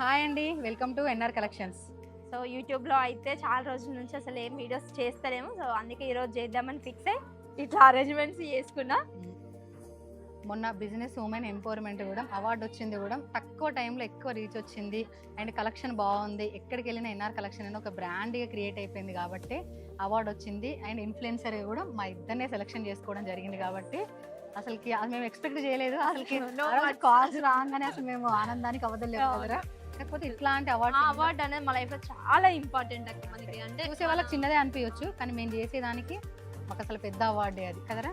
Hi అండి welcome to NR collections. So యూట్యూబ్లో అయితే చాలా రోజుల నుంచి అసలు ఏం వీడియోస్ చేస్తలేము. సో అందుకే ఈరోజు చేద్దామని ఫిక్స్ అయ్యి ఇట్లా అరేంజ్మెంట్స్ చేసుకున్నా. మొన్న బిజినెస్ ఉమెన్ ఎంపవర్మెంట్ కూడా అవార్డు వచ్చింది కూడా. తక్కువ టైంలో ఎక్కువ రీచ్ వచ్చింది. అండ్ కలెక్షన్ బాగుంది. ఎక్కడికి వెళ్ళిన ఎన్ఆర్ కలెక్షన్ అని ఒక బ్రాండ్గా క్రియేట్ అయిపోయింది కాబట్టి అవార్డు వచ్చింది. అండ్ ఇన్ఫ్లుయెన్సర్ కూడా మా ఇద్దరినే సెలెక్షన్ చేసుకోవడం జరిగింది కాబట్టి అసలుకి అది మేము ఎక్స్పెక్ట్ చేయలేదు. అసలుకి No కాల్స్ రాగానే అసలు మేము ఆనందానికి అవదలేదు కదరా. కాకపోతే ఇట్లాంటి అవార్డు అవార్డ్ అనేది మా లైఫ్లో చాలా ఇంపార్టెంట్ అక్క మనకి. అంటే చూసే వాళ్ళకి చిన్నదే అనిపించవచ్చు కానీ మేము చేసేదానికి మాకు అసలు పెద్ద అవార్డే అది. కదరా?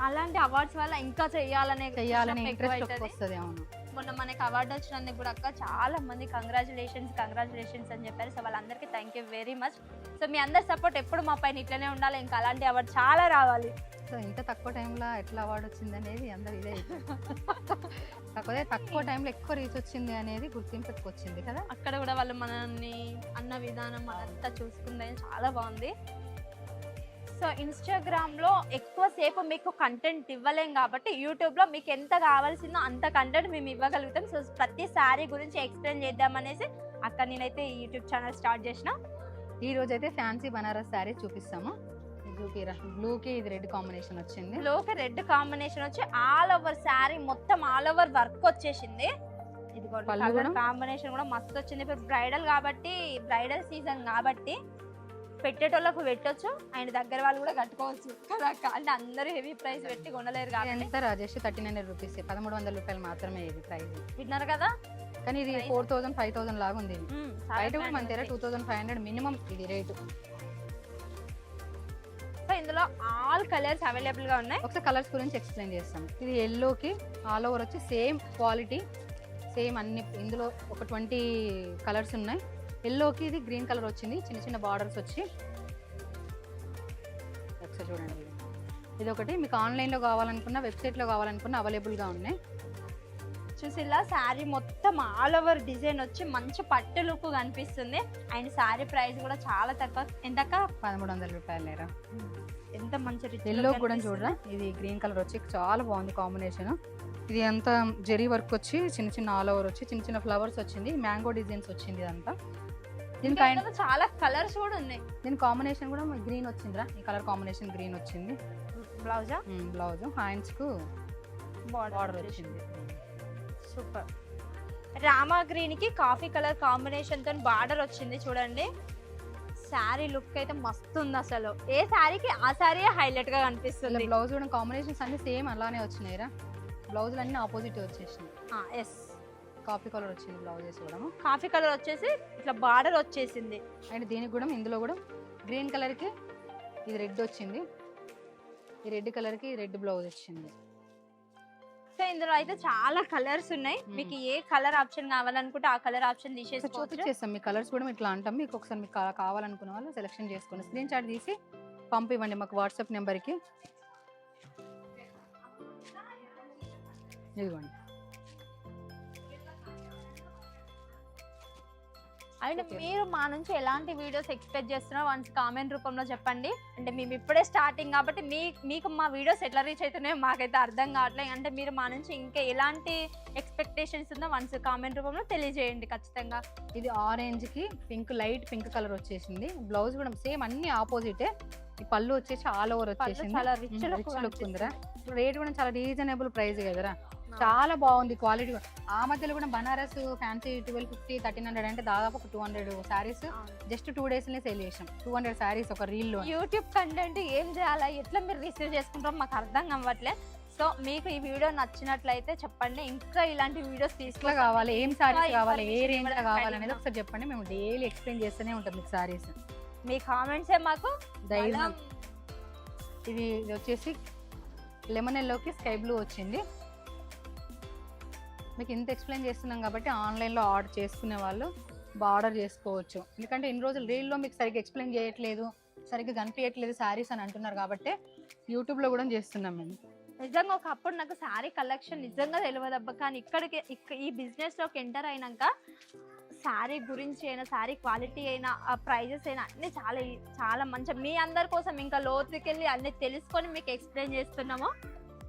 అలాంటి అవార్డ్స్ వల్ల ఇంకా చెయ్యాలనే చెయ్యాలనే ఉత్సాహం ఇంట్రెస్ట్. వస్తుంది అవును. మొన్న మనకి అవార్డు వచ్చినందుకు కూడా అక్క చాలా మంది కంగ్రాచులేషన్స్ కంగ్రాచులేషన్స్ అని చెప్పారు. సో వాళ్ళందరికీ thank you very much so మీ అందరి సపోర్ట్ ఎప్పుడు మా పైన ఇట్లనే ఉండాలి. ఇంకా అలాంటి అవార్డు చాలా రావాలి. సో ఇంత తక్కువ టైంలో ఎట్లా అవార్డు వచ్చింది అనేది అందరు ఇదే కాకపోతే తక్కువ టైంలో ఎక్కువ రీచ్ వచ్చింది అనేది గుర్తింపుకి వచ్చింది కదా. అక్కడ కూడా వాళ్ళు మనల్ని అన్న విధానం అదంతా చూసుకుందని చాలా బాగుంది. సో ఇన్స్టాగ్రామ్లో ఎక్కువసేపు మీకు కంటెంట్ ఇవ్వలేం కాబట్టి యూట్యూబ్లో మీకు ఎంత కావాల్సిందో అంత కంటెంట్ మేము ఇవ్వగలుగుతాం. సో ప్రతి శారీ గురించి ఎక్స్ప్లెయిన్ చేద్దామనేసి అక్కడ నేనైతే యూట్యూబ్ ఛానల్ స్టార్ట్ చేసిన. ఈ రోజు అయితే ఫ్యాన్సీ బనారస్ శారీ చూపిస్తాము. బ్లూకి బ్లూకి ఇది రెడ్ కాంబినేషన్ వచ్చింది. లోకి రెడ్ కాంబినేషన్ వచ్చి ఆల్ ఓవర్ శారీ మొత్తం ఆల్ ఓవర్ వర్క్ వచ్చేసింది. ఇది? కాంబినేషన్ కూడా? మస్తు వచ్చింది. ఇప్పుడు బ్రైడల్ కాబట్టి బ్రైడల్ సీజన్ కాబట్టి పెట్టేటోళ్ళకు పెట్టొచ్చు. అండ్ దగ్గర వాళ్ళు కూడా కట్టుకోవచ్చు. కదా? అంటే అందరూ హెవీ ప్రైస్ పెట్టి కొనలేరు కాబట్టి. ఎంత రాజేష్? థర్టీ నైన్ రూపీస్ పదమూడు వందల రూపాయలు మాత్రమే ఇది ప్రైస్ విన్నారు కదా? కానీ ఇది? ఫోర్ థౌసండ్ ఫైవ్ థౌసండ్ లాగా ఉంది. బయట కూడా మన దగ్గర. Two thousand five hundred minimum ఇది రేటు సో ఇందులో ఆల్ కలర్స్ అవైలబుల్గా ఉన్నాయి. ఒకసారి కలర్స్ గురించి ఎక్స్ప్లెయిన్ చేస్తాం ఇది ఎల్లోకి ఆల్ ఓవర్ వచ్చి సేమ్ క్వాలిటీ సేమ్ అన్ని ఇందులో ఒక ట్వంటీ కలర్స్ ఉన్నాయి. ఎల్లోకి ఇది గ్రీన్ కలర్ వచ్చింది. చిన్న చిన్న బార్డర్స్ వచ్చి. ఒకసారి చూడండి. ఇది. ఒకటి మీకు ఆన్లైన్లో కావాలనుకున్న వెబ్సైట్లో కావాలనుకున్న అవైలబుల్గా ఉన్నాయి. చూసిలా శారీ మొత్తం ఆల్ ఓవర్ డిజైన్ వచ్చి మంచి పట్టు లుక్ కనిపిస్తుంది. అండ్ శారీ ప్రైస్ కూడా చాలా తక్కువ. ఎంతక్క? పదమూడు వందల రూపాయలు లేరా ఎంత మంచి ఎల్లో కూడా. చూడరా? ఇది గ్రీన్ కలర్ వచ్చి చాలా బాగుంది కాంబినేషన్ ఇది అంతా జెరీ వర్క్ వచ్చి చిన్న చిన్న ఆల్ ఓవర్ వచ్చి చిన్న చిన్న ఫ్లవర్స్ వచ్చింది. మ్యాంగో డిజైన్స్ వచ్చింది ఇదంతా. దీని ఇంకా పైన ఇందులో చాలా కలర్స్ కూడా ఉన్నాయి. దీని కాంబినేషన్ కూడా గ్రీన్ వచ్చిందిరా. ఈ కలర్ కాంబినేషన్ గ్రీన్ వచ్చింది. బ్లౌజా? బ్లౌజ్. హ్యాండ్స్కు బార్డర్ బార్డర్ వచ్చింది. సూపర్. రామా గ్రీన్కి కాఫీ కలర్ కాంబినేషన్తో బార్డర్ వచ్చింది చూడండి. శారీ లుక్ అయితే మస్తు ఉంది అసలు. ఏ శారీకి ఆ శారీ హైలైట్గా కనిపిస్తుంది. బ్లౌజ్ కూడా కాంబినేషన్స్ అన్ని సేమ్ అలానే వచ్చినాయిరా. బ్లౌజులు అన్ని ఆపోజిట్ వచ్చేసినాయి ఎస్ కాఫీ కలర్ వచ్చింది బ్లౌజెస్ కూడా కాఫీ కలర్ వచ్చేసి ఇట్లా బార్డర్ వచ్చేసింది. అండ్ దీనికి కూడా ఇందులో కూడా గ్రీన్ కలర్కి ఇది రెడ్ వచ్చింది. ఈ రెడ్ కలర్కి రెడ్ బ్లౌజ్ వచ్చింది. సో ఇందులో అయితే చాలా కలర్స్ ఉన్నాయి. మీకు ఏ కలర్ ఆప్షన్ కావాలనుకుంటే ఆ కలర్ ఆప్షన్ తీసేసుకోవచ్చు. చూపించేస్తాం మీ కలర్స్ కూడా ఇట్లా అంటాం. మీకు ఒకసారి మీకు కావాలనుకున్న వాళ్ళు సెలెక్షన్ చేసుకోండి. స్క్రీన్ షాట్ తీసి పంపివ్వండి మాకు వాట్సాప్ నెంబర్కి ఇదిగోండి. అండ్. మీరు మా నుంచి ఎలాంటి వీడియోస్ ఎక్స్పెక్ట్ చేస్తున్నారో వన్స్ కామెంట్ రూపంలో చెప్పండి. అంటే మేము ఇప్పుడే స్టార్టింగ్ కాబట్టి మీ మీకు మా వీడియోస్ ఎట్లా రీచ్ అవుతున్నాయో మాకైతే అర్థం కావట్లేదు అంటే మీరు మా నుంచి ఇంకా ఎలాంటి ఎక్స్పెక్టేషన్స్ ఉందో వన్స్ కామెంట్ రూపంలో తెలియజేయండి ఖచ్చితంగా. ఇది ఆరెంజ్కి పింక్ లైట్ పింక్ కలర్ వచ్చేసింది. బ్లౌజ్ కూడా సేమ్ అన్ని ఆపోజిటే. ఈ పళ్ళు వచ్చేసి ఆల్ ఓవర్ వచ్చేసింది. చాలా రిచ్ లుక్ ఉందిరా. రేట్ కూడా చాలా రీజనబుల్ ప్రైస్ కదరా. చాలా బాగుంది క్వాలిటీ ఆ మధ్యలో కూడా Banaras fancy twelve fifty thirteen hundred అంటే దాదాపు ఒక two hundred saris just two డేస్లో సేల్ చేసాం. టూ హండ్రెడ్ శారీస్ ఒక రీల్లో యూట్యూబ్ కంటెంట్ ఏం చేయాలా? ఎట్లా మీరు రిసీవ్ చేసుకుంటారో మాకు అర్థం అవ్వట్లే సో మీకు ఈ వీడియో నచ్చినట్లయితే చెప్పండి. ఇంకా ఇలాంటి వీడియోస్ తీసుకురా కావాలి? ఏం శారీస్ కావాలి? ఏ రేంజ్ కావాలి అనేది. ఒకసారి చెప్పండి. మేము డైలీ ఎక్స్ప్లెయిన్ చేస్తూనే ఉంటాం మీకు శారీస్. మీ కామెంట్సే మాకు. ఇది ఇది వచ్చేసి లెమన్ ఎల్లోకి స్కై బ్లూ వచ్చింది. మీకు ఇంత ఎక్స్ప్లెయిన్ చేస్తున్నాం కాబట్టి ఆన్లైన్లో ఆర్డర్ చేసుకునే వాళ్ళు ఆర్డర్ చేసుకోవచ్చు. ఎందుకంటే ఇన్ని రోజులు రీల్లో మీకు సరిగ్గా ఎక్స్ప్లెయిన్ చేయట్లేదు సరిగ్గా కనిపించట్లేదు శారీస్ అని అంటున్నారు కాబట్టి యూట్యూబ్లో కూడా చేస్తున్నాం మేము. నిజంగా ఒకప్పుడు నాకు శారీ కలెక్షన్ నిజంగా తెలియదు అబ్బా కానీ ఇక్కడికి ఇక్క ఈ బిజినెస్లోకి ఎంటర్ అయినాక శారీ గురించి అయినా శారీ క్వాలిటీ అయినా ఆ ప్రైజెస్ అయినా అన్ని చాలా చాలా మంచి. మీ అందరి కోసం ఇంకా లోతుకెళ్ళి అన్ని తెలుసుకొని మీకు ఎక్స్ప్లెయిన్ చేస్తున్నాము.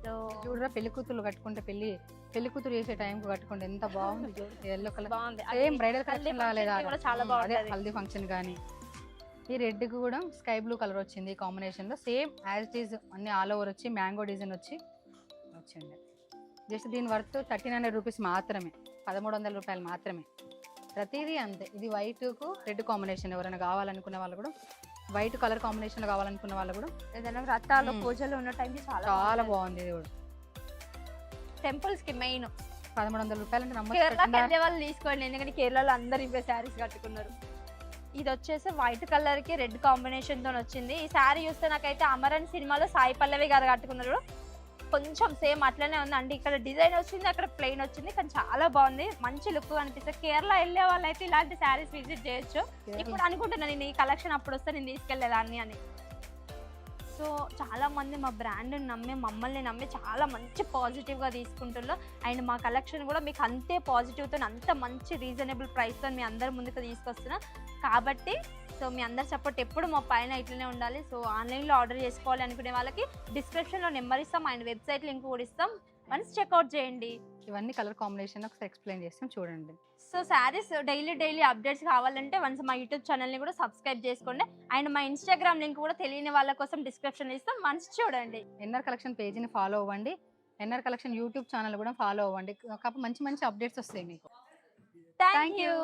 సో చూడరా పెళ్ళి కూతురు కట్టుకుంటే పెళ్ళి పెళ్ళి కూతురు చేసే టైంకి కట్టుకుంటే ఎంత బాగుంది ఎల్లో కలర్ బాగుంది. సేమ్ బ్రైడల్ కలెక్షన్ లాగా లేదా function కి కూడా చాలా బాగుంటది. హల్దీ ఫంక్షన్ కానీ ఈ రెడ్ కూడా స్కై బ్లూ కలర్ వచ్చింది కాంబినేషన్లో. సేమ్ యాజ్ ఇట్ ఈస్ అన్ని ఆల్ ఓవర్ వచ్చి మ్యాంగో డిజైన్ వచ్చి వచ్చింది. జస్ట్ దీని వర్త్ థర్టీన్ హండ్రెడ్ రూపీస్ మాత్రమే. పదమూడు వందల రూపాయలు మాత్రమే. ప్రతిదీ అంతే. ఇది వైట్కు రెడ్ కాంబినేషన్ ఎవరైనా కావాలనుకునే వాళ్ళు కూడా వైట్ కలర్ కాంబినేషన్ కావాలనుకున్న వాళ్ళు కూడా ఏదైనా వ్రతాలు. పూజలు ఉన్న టైంకి చాలా చాలా బాగుంది ఇది కూడా. టెంపుల్స్కి మెయిన్ పదమూడు వందల రూపాయలు అంటే వాళ్ళు తీసుకోండి ఎందుకంటే కేరళలో అందరు ఇవే శారీస్ కట్టుకున్నారు. ఇది వచ్చేసి వైట్ కలర్కి రెడ్ కాంబినేషన్తో వచ్చింది. ఈ శారీ చూస్తే నాకైతే అమరన్ సినిమాలో సాయి పల్లవి గారు కట్టుకున్నారు. కొంచెం సేమ్ అట్లనే ఉంది అంటే ఇక్కడ డిజైన్ వచ్చింది అక్కడ ప్లెయిన్ వచ్చింది కానీ చాలా బాగుంది. మంచి లుక్ అనిపిస్తుంది. కేరళ వెళ్ళే వాళ్ళైతే ఇలాంటి శారీస్ విజిట్ చేయొచ్చు. ఇప్పుడు అనుకుంటున్నాను నేను ఈ కలెక్షన్ అప్పుడు వస్తే నేను తీసుకెళ్ళేదాన్ని అని. సో చాలామంది మా బ్రాండ్ నమ్మి మమ్మల్ని నమ్మి చాలా మంచి పాజిటివ్గా తీసుకుంటున్నారు. అండ్ మా కలెక్షన్ కూడా మీకు అంతే పాజిటివ్తో అంత మంచి రీజనబుల్ ప్రైస్తో మీ అందరి ముందుకు తీసుకొస్తున్నా. కాబట్టి సో మీ అందరి సపోర్ట్ ఎప్పుడు మా పైన ఇట్లనే ఉండాలి. సో ఆన్లైన్లో ఆర్డర్ చేసుకోవాలి అనుకునే వాళ్ళకి డిస్క్రిప్షన్లో నెంబర్ ఇస్తాం అండ్ వెబ్సైట్ లింక్ కూడా ఇస్తాం. మనసు చెక్అవుట్ చేయండి. ఇవన్నీ కలర్ కాంబినేషన్ ఒకసారి ఎక్స్ప్లెయిన్ చేస్తాం చూడండి. So saris daily daily updates కావాలంటే వన్స్ మా యూట్యూబ్ ఛానల్ని కూడా సబ్స్క్రైబ్ చేసుకోండి. అండ్ మా ఇన్స్టాగ్రామ్ లింక్ కూడా తెలియని వాళ్ళ కోసం డిస్క్రిప్షన్ ఇస్తాం. వన్స్ చూడండి. ఎన్ఆర్ కలెక్షన్ పేజీని ఫాలో అవ్వండి. ఎన్ఆర్ కలెక్షన్ యూట్యూబ్ ఛానల్ కూడా ఫాలో అవ్వండి. కాకపోతే మంచి మంచి అప్డేట్స్ వస్తాయి మీకు. Thank you.